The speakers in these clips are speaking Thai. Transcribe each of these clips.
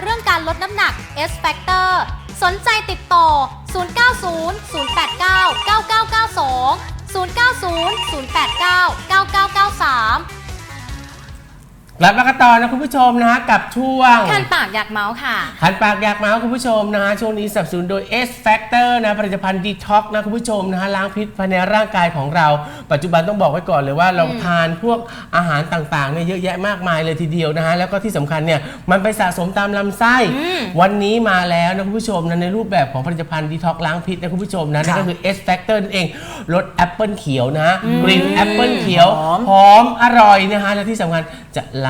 เรื่องการลดน้ำหนัก S Factor สนใจติดต่อ 090 089 9992 090 089 9993 กลับมากันต่อนะคุณผู้ชมนะฮะกับช่วงคันปากอยากเมาส์ค่ะ หันปากอยากเมาส์คุณผู้ชมนะฮะช่วงนี้สนับสนุนโดย S Factor นะผลิตภัณฑ์ดีท็อกนะคุณผู้ชมนะฮะล้างพิษภายในร่างกายของเรา ปัจจุบันต้องบอกไว้ก่อนเลยว่าเราทานพวกอาหารต่างๆเนี่ยเยอะแยะมากมายเลยทีเดียวนะฮะแล้วก็ที่สำคัญเนี่ยมันไปสะสมตามลำไส้วันนี้มาแล้วนะคุณผู้ชมนะในรูปแบบของผลิตภัณฑ์ดีท็อกล้างพิษนะคุณผู้ชมนะนั่นก็คือ S Factor นั่นเองรสแอปเปิลเขียวนะฮะกลิ่นแอปเปิลเขียวหอมหอมอร่อยนะฮะและที่สำคัญจะล้าง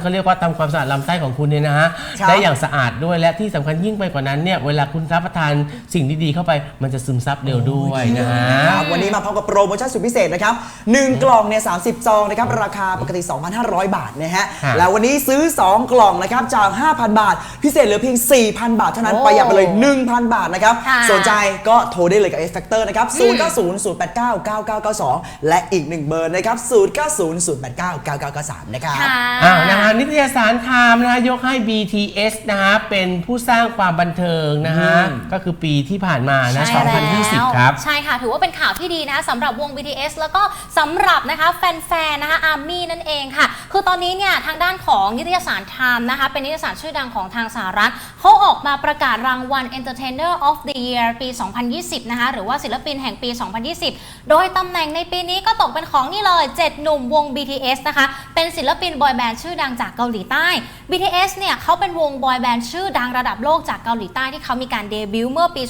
เขาเรียกว่าทำความสะอาดลำไส้ของคุณเนี่ยนะฮะครับได้อย่างสะอาดด้วยและที่สำคัญยิ่งไปกว่านั้นเนี่ยเวลาคุณรับประทานสิ่งดีๆเข้าไป มันจะซึมซับเร็วด้วยนะฮะ ครับวันนี้มาพร้อมกับโปรโมชั่นสุดพิเศษนะครับ1กล่องเนี่ย30 ซองนะครับราคาปกติ 2,500 บาทนะฮะครับแล้ววันนี้ซื้อ 2 กล่องนะครับจาก 5,000 บาท พิเศษเหลือเพียง 4,000 บาทเท่านั้นโอ้ประหยัดไปเลย 1,000 บาทนะครับค่ะ สนใจก็โทรได้เลยกับ X Factor นะครับ0900899992 และอีก 1 เบอร์นะครับ0900899993 นะครับ ค่ะอ่านะฮะนิตยสารไทม์นะฮะยกให้ BTS นะฮะเป็นผู้สร้างความบันเทิงนะฮะอืม ก็คือปีที่ผ่านมานะ ใช่แล้ว2020 ครับ ใช่ค่ะถือว่าเป็นข่าวที่ดีนะคะสำหรับวง BTS แล้วก็สำหรับนะคะแฟนๆนะคะอาร์มี่นั่นเองค่ะ คือตอนนี้เนี่ยทางด้านของนิตยสาร Time นะคะเป็นนิตยสารชื่อดังของทางสหรัฐเขาออกมาประกาศรางวัล Entertainer of the Year ปี 2020 นะคะหรือว่าศิลปินแห่งปี 2020 โดยตำแหน่งในปีนี้ก็ตกเป็นของนี่เลย 7 หนุ่มวง BTS นะคะเป็นศิลปินบอยแบนด์ชื่อดังจากเกาหลีใต้ BTS เนี่ยเขาเป็นวงบอยแบนด์ชื่อดังระดับโลกจากเกาหลีใต้ที่เขามีการเดบิวต์เมื่อปี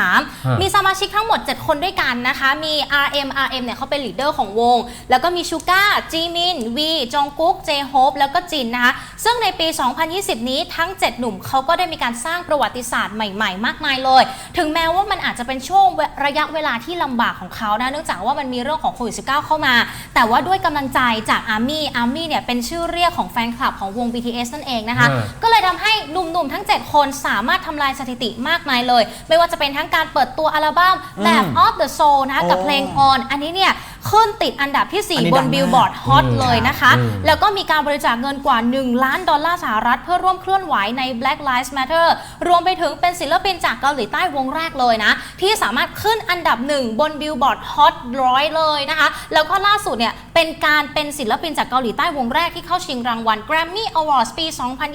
2013 มีสมาชิกทั้งหมด 7 คนด้วยกันนะคะ มี RM RM เนี่ยเขาเป็นลีดเดอร์ของวง แล้วก็มีชูก้าจีมินวีจองกุ๊กเจโฮปแล้วก็จินนะคะซึ่งในปี 2020 นี้ทั้ง 7 หนุ่มเขาก็ได้มีการสร้างประวัติศาสตร์ใหม่ ๆ มากมายเลย ถึงแม้ว่ามันอาจจะเป็นช่วงระยะเวลาที่ลำบากของเขานะเนื่องจากว่ามันมีเรื่องของโควิด -19 เข้ามา แต่ว่าด้วยกำลังใจจากอาร์มี่อาร์มี่เนี่ยเป็นชื่อเรียกของแฟนคลับของวง BTS นั่นเองนะคะอืมก็เลยทำให้หนุ่มๆทั้ง 7 คนสามารถทำลายสถิติมากมายเลย ไม่ว่าจะเป็นทั้งการเปิดตัวอัลบั้มแบบ Off the Soul นะคะกับโอ้เพลง On อันนี้เนี่ย ขึ้นติดอันดับที่อันนี้4บดันงมากบิลบอร์ดฮอตอืมเลยนะคะอืมแล้วก็มีการบริจาคเงินกว่า 1 ล้านดอลลาร์สหรัฐ เพื่อร่วมเคลื่อนไหวใน Black Lives Matter รวมไปถึงเป็นศิลปินจากเกาหลีใต้วงแรกเลยนะ ที่สามารถขึ้นอันดับหนึ่งบนบิลบอร์ดฮอตร้อยเลยนะคะ แล้วก็ล่าสุดเนี่ยเป็นการเป็นศิลปินจากเกาหลีใต้วงแรกที่เข้าชิงรางวัล Grammy Awards ปี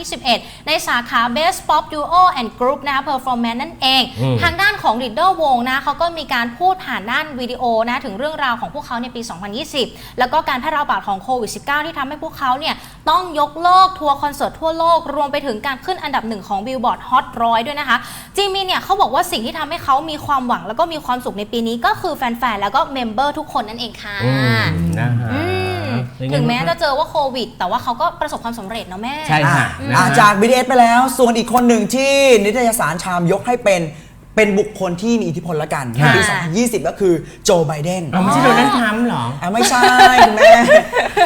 2021 ในสาขา Best Pop Duo and Group นะคะ Performance นั่นเองอืมทางด้านของลีดเดอร์วงนะเขาก็มีการพูดผ่านด้านวิดีโอนะถึงเรื่องราวของพวกเขาในปี 2020 แล้วก็การแพร่ระบาดของโควิด -19 ที่ทำให้พวกเขาเนี่ยต้องยกเลิกทัวร์คอนเสิร์ตทั่วโลก รวมไปถึงการขึ้นอันดับหนึ่งของบิลบอร์ดฮอตร้อยด้วยนะคะจิมมี่เนี่ยเขาบอกว่าสิ่งที่ทำให้เขามีความหวังแล้วก็มีความสุขในปีนี้ก็คือแฟนๆแล้วก็เมมเบอร์ทุกคนนั่นเองค่ะอืมนะฮะอืมเป็นไถึงแม้จะเจอว่าโควิด แต่ว่าเขาก็ประสบความสำเร็จเนาะแม่ ใช่ค่ะอะนะอะฮะจาก BTS ไปแล้ว ส่วนอีกคนหนึ่งที่นิตยสารชามยกให้เป็น เป็นบุคคลที่มีอิทธิพลละกันค่ะปี2020 ก็คือโจไบเดนเอาไม่ใช่โดนัลด์ทรัมป์เหรออะไม่ใช่คุณแม่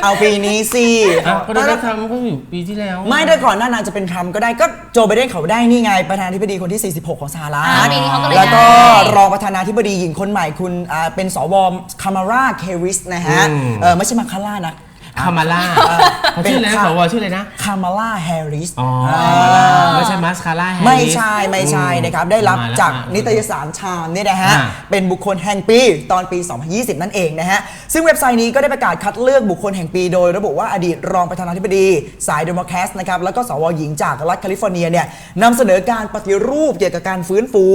เอาปีนี้สิอะก็โดนัลด์ทรัมป์ก็อยู่ปีที่แล้ว ไม่ได้ก่อนหน้านั้นจะเป็นทรัมป์ก็ได้ก็โจไบเดนเขาได้นี่ไง ประธานาธิบดีคนที่ 46 ของสหรัฐอ่าปีนี้เขาก็เลยแล้วก็ได้ รองประธานาธิบดีหญิงคนใหม่คุณอ่าเป็นสวคามาราเคริสนะฮะอืม เออไม่ใช่มาคาร่านะ คามาล่าเขาชื่ออะไรนะเป็นสค่ะวชื่ออะไรนะ คามาลาแฮร์ริส อ๋อคามาล่าไม่ใช่มัสคาร่าแฮร์ริส ไม่ใช่ไม่ใช่นะครับ ได้รับมาแล้วจากอะนิตยสารชามเนี่ยนะฮะ อ่าเป็นบุคคลแห่งปีตอนปี 2020 นั่นเองนะฮะ ซึ่งเว็บไซต์นี้ก็ได้ประกาศคัดเลือกบุคคลแห่งปีโดยระบุว่าอดีตรองประธานาธิบดี สายเดโมแครตนะครับ แล้วก็สวหญิงจากรัฐแคลิฟอร์เนียเนี่ยนำเสนอการปฏิรูปเกี่ยวกับการฟื้นฟู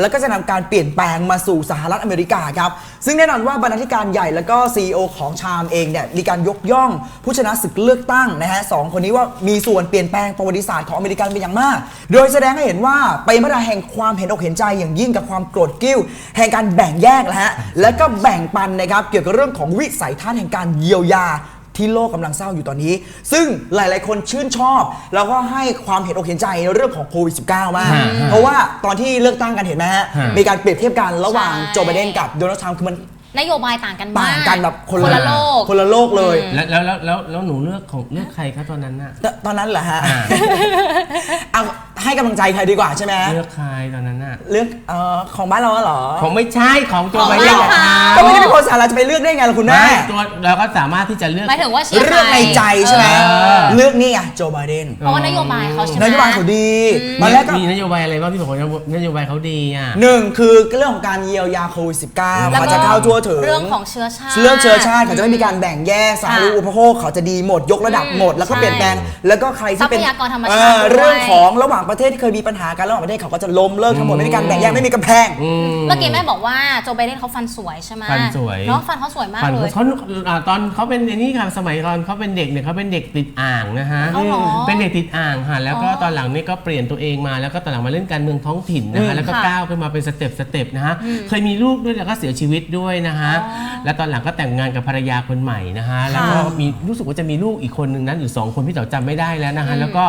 แล้วก็จะนำการเปลี่ยนแปลงมาสู่สหรัฐอเมริกาครับซึ่งแน่นอนว่าบรรณาธิการใหญ่แล้วก็ CEO ของชามเองเนี่ยมีการยกย่องผู้ชนะศึกเลือกตั้งนะฮะสองคนนี้ว่ามีส่วนเปลี่ยนแปลงประวัติศาสตร์ของอเมริกันเป็นอย่างมาก โดยแสดงให้เห็นว่าเป็นมาตราแห่งความเห็นอกเห็นใจอย่างยิ่งกับความโกรธกิ้ว แห่งการแบ่งแยกนะฮะและก็แบ่งปันนะครับเกี่ยวกับเรื่องของวิสัยทัศน์แห่งการเยียวยาที่โลกกำลังเศร้าอยู่ตอนนี้ ซึ่งหลาย ๆ คนชื่นชอบ แล้วก็ให้ความเห็นอกเห็นใจในเรื่องของโควิด -19 มากฮะเพราะว่าตอนที่เลือกตั้งกันเห็นไหมฮะฮะมีการเปรียบเทียบกันระหว่างใช่โจไบเดนกับโดนัลด์ทรัมป์คือมัน นโยบายต่างกันมากต่างกันแบบคนละโลก คนละโลกเลยแล้วแล้วแล้วแล้วแล้วหนูเลือกของเลือกใครครับตอนนั้นน่ะ ตตอนนั้นเหรอฮะ อ่า เอาให้กำลังใจใครดีกว่าใช่ไหมเลือกใครตอนนั้นน่ะเลือกเอ่อของบ้านเราเหรอของไม่ใช่ของโจของไบบ้านเดนเขา ก็ไม่ได้เป็นคนสาระจะไปเลือกได้ไงล่ะคุณแม่ ไม่ตัวเราก็สามารถที่จะเลือก หมายถึงว่าเชียร์เลือกในใจใช่ไหม เออ เลือกนี่อะโจไบเดนเพราะว่านโยบายเขาใช่ไหม นโยบายเขาดีตอนแรกก็มีนโยบายอะไรบ้างที่บอกว่านโยบายเขาดีอะ หนึ่งคือเรื่องของการเยียวยาโควิด -19 แล้วเขาก็จะเข้าทั่วถึง เรื่องของเชื้อชาติ เรื่องเชื้อชาติเขาจะไม่มีการแบ่งแยกสาธารณูค่ะอุปโภคเขาจะดีหมดยกระดับหมด แล้วก็ใช่เปลี่ยนแปลงแล้วก็ใครที่เป็นทรัพยากรธรรมชาติเออด้วย เรื่องของระหว่างประเทศที่เคยมีปัญหากันระหว่างประเทศเขาก็จะล้มเลิกทั้งหมดไม่มีการแบ่งแยกไม่มีกำแพงอืมเมื่อกี้แม่บอกว่าโจไบเดนเขาฟันสวยใช่ไหมฟันสวย เนาะฟันเขาสวยมากฝันเลย เขาอ่าตอนเขาเป็นไอ้นี่ค่ะสมัยก่อนเขาเป็นเด็กเนี่ยเขาเป็นเด็กติดอ่างนะฮะเอาเหรอเป็นเด็กติดอ่างค่ะแล้วก็อ๋อตอนหลังนี่ก็เปลี่ยนตัวเองมาแล้วก็ตอนหลังมาเล่นการเมืองท้องถิ่นนะอืฮะมแล้วก็ค่ะก้าวขึ้นมาเป็นสเต็ปสเต็ปนะฮะเคยมีลูกด้วยแล้วก็เสียชีวิตด้วยนะฮะอ๋อแล้วตอนหลังก็แต่งงานกับภรรยาคนใหม่นะฮะ แล้วก็มีรู้สึกว่าจะมีลูกอีกคนนึงนั้นหรือสองคนพี่เต๋อจำไม่ได้แล้วนะฮะ แล้วก็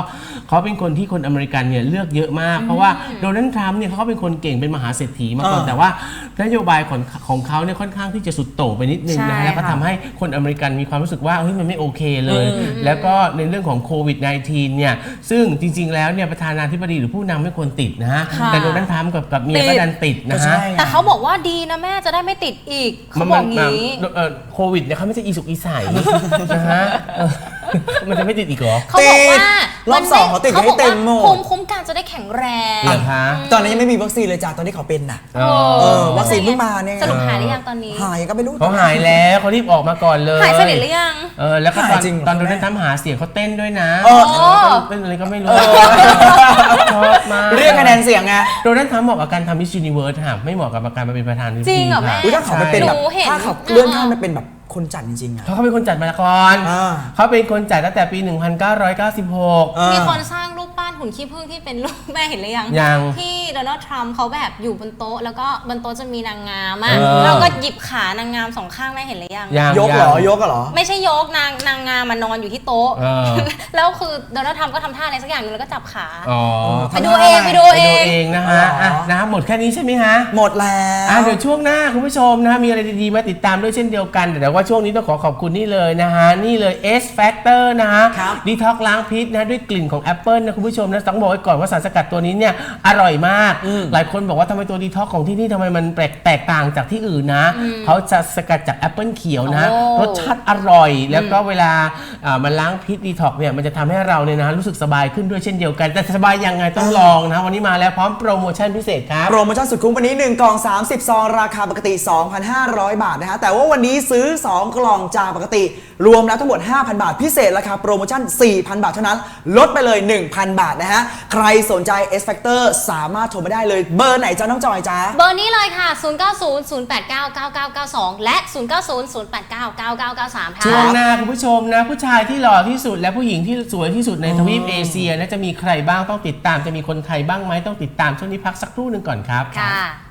เขาเป็นคนที่คนอเมริกันเนี่ยเลือกเยอะมาก เพราะว่าโดนัลด์ทรัมป์เนี่ยเขาเป็นคนเก่งเป็นมหาเศรษฐีมาก่อนอ่าแต่ว่านโยบายของของเขาเนี่ยค่อนข้างที่จะสุดโต่งไปนิดนึงนะใช่ฮะแล้วก็ค่ะทำให้คนอเมริกันมีความรู้สึกว่าเฮ้ยมันไม่โอเคเลย แล้วก็ในเรื่องของโควิด -19 เนี่ย ซึ่งจริง ๆ แล้วเนี่ยประธานาธิบดีหรือผู้นำไม่ควรติดนะฮะค่ะแต่โดนัลด์ทรัมป์กับกับเมียก็ดันติดก็นะใช่ฮะไงแต่เขาบอกว่าดีนะแม่จะได้ไม่ติดอีกเขาบอกงี้ เอ่อโควิดเนี่ยเขาไม่ใช่อีสุกอีใสนะฮะเออ มันจะไม่ติดอีกเหรอ เขาบอกว่าติดรอบสองเขาติดให้เต็มหมด ภูมิคุ้มกันจะได้แข็งแรงเหรอคะ ตอนนั้นยังไม่มีวัคซีนเลยจ้ะตอนที่เขาเป็นน่ะ อ๋อเออวัคซีนเพิ่งมาเนี่ย สรุปหายหรือยังตอนนี้ หายก็ไม่รู้ เขาหายแล้วเขารีบออกมาก่อนเลยหายสนิทหรือยัง เออแล้วก็ตอนหายจริงเหรอ ตอนโดนัลด์ทรัมป์หาเสียงเขาเต้นด้วยนะเออเต้นอะไรก็ไม่รู้ชอบมากเรียกคะแนนเสียงไงโดนัลด์ทรัมป์เหมาะกับการทำมิสยูนิเวิร์สค่ะไม่เหมาะกับการมาเป็นประธานธิบดีจริงเหรอแม่ค่ะอุ้ยถ้าเขาไปเป็นแบบ หนูเห็น ถ้าเขาเลื่อนขั้นไปเป็นแบบ คนจัดจริงๆอะเพราะเขาเป็นคนจัดมาละครอ่า เขาเป็นคนจัดตั้งแต่ปี 1996อ่ามีคนสร้างรูปปั้น หุ่นขี้ผึ้งที่เป็นรูปแม่เห็นหรือยังยังที่โดนัลด์ทรัมป์เขาแบบอยู่บนโต๊ะ แล้วก็บนโต๊ะจะมีนางงามอะเออ แล้วก็หยิบขานางงามสองข้างแม่เห็นหรือยัง ยังยกเหรองยกเหรอ ไม่ใช่ยกนางนางงามมันนอนอยู่ที่โต๊ะ เออ แล้วคือโดนัลด์ทรัมป์ก็ทำท่าอะไรสักอย่างหนึงแล้วก็จับขา อ๋อไปดูเองไปดูไปเอดูง เองนะฮะอะนะหมดแค่นี้ใช่ไหมฮะ หมดแล้วอะเดี๋ยวช่วงหน้าคุณผู้ชมนะมีอะไรดีๆมาติดตามด้วยเช่นเดียวกัน แต่ว่าช่วงนี้ต้องขอขอบคุณนี่เลยนะฮะ นี่เลย S Factor นะฮะครับ ดีท็อกล้างพิษนะด้วยกลิ่นของแอปเปิลนะคุณผู้ชมนะต้องบอกไว้ก่อนว่าสารสกัดตัวนี้เนี่ยอร่อยมาก หลายคนบอกว่าทำไมตัวดีท็อกของที่นี่ทำไมมันแปลกแตกต่างจากที่อื่นนะ เขาจะสกัดจากแอปเปิลเขียวนะ โอ้รสชาติอร่อย แล้วก็เวลาอ่ามันล้างพิษดีท็อกเนี่ยมันจะทำให้เราเนี่ยนะรู้สึกสบายขึ้นด้วยเช่นเดียวกัน แต่สบายยังไงต้องลองนะวันนี้มาแล้วพร้อมโปรโมชั่นพิเศษครับ โปรโมชั่นสุดคุ้มวันนี้ 1 กล่อง 30 ซอง ราคาปกติ 2,500 บาทนะฮะ แต่ว่าวันนี้ซื้อ 2 กล่องจากปกติ รวมแล้วทั้งหมด 5,000 บาท พิเศษราคาโปรโมชั่น 4,000 บาทเท่านั้น ลดไปเลย 1,000 บาทนะฮะ ใครสนใจ S Factor สามารถโทรมาได้เลย เบอร์ไหนจ้าน้องจอยจ้า เบอร์นี้เลยค่ะ 0900899992 และ 0908999993 ค่ะ ช่วงหน้าคุณผู้ชมนะ ผู้ชายที่หล่อที่สุดและผู้หญิงที่สวยที่สุดในทวีปเอเชียนะจะมีใครบ้างต้องติดตามจะมีคนไทยบ้างไหมต้องติดตามช่วงนี้พักสักครู่หนึ่งก่อนครับ ค่ะ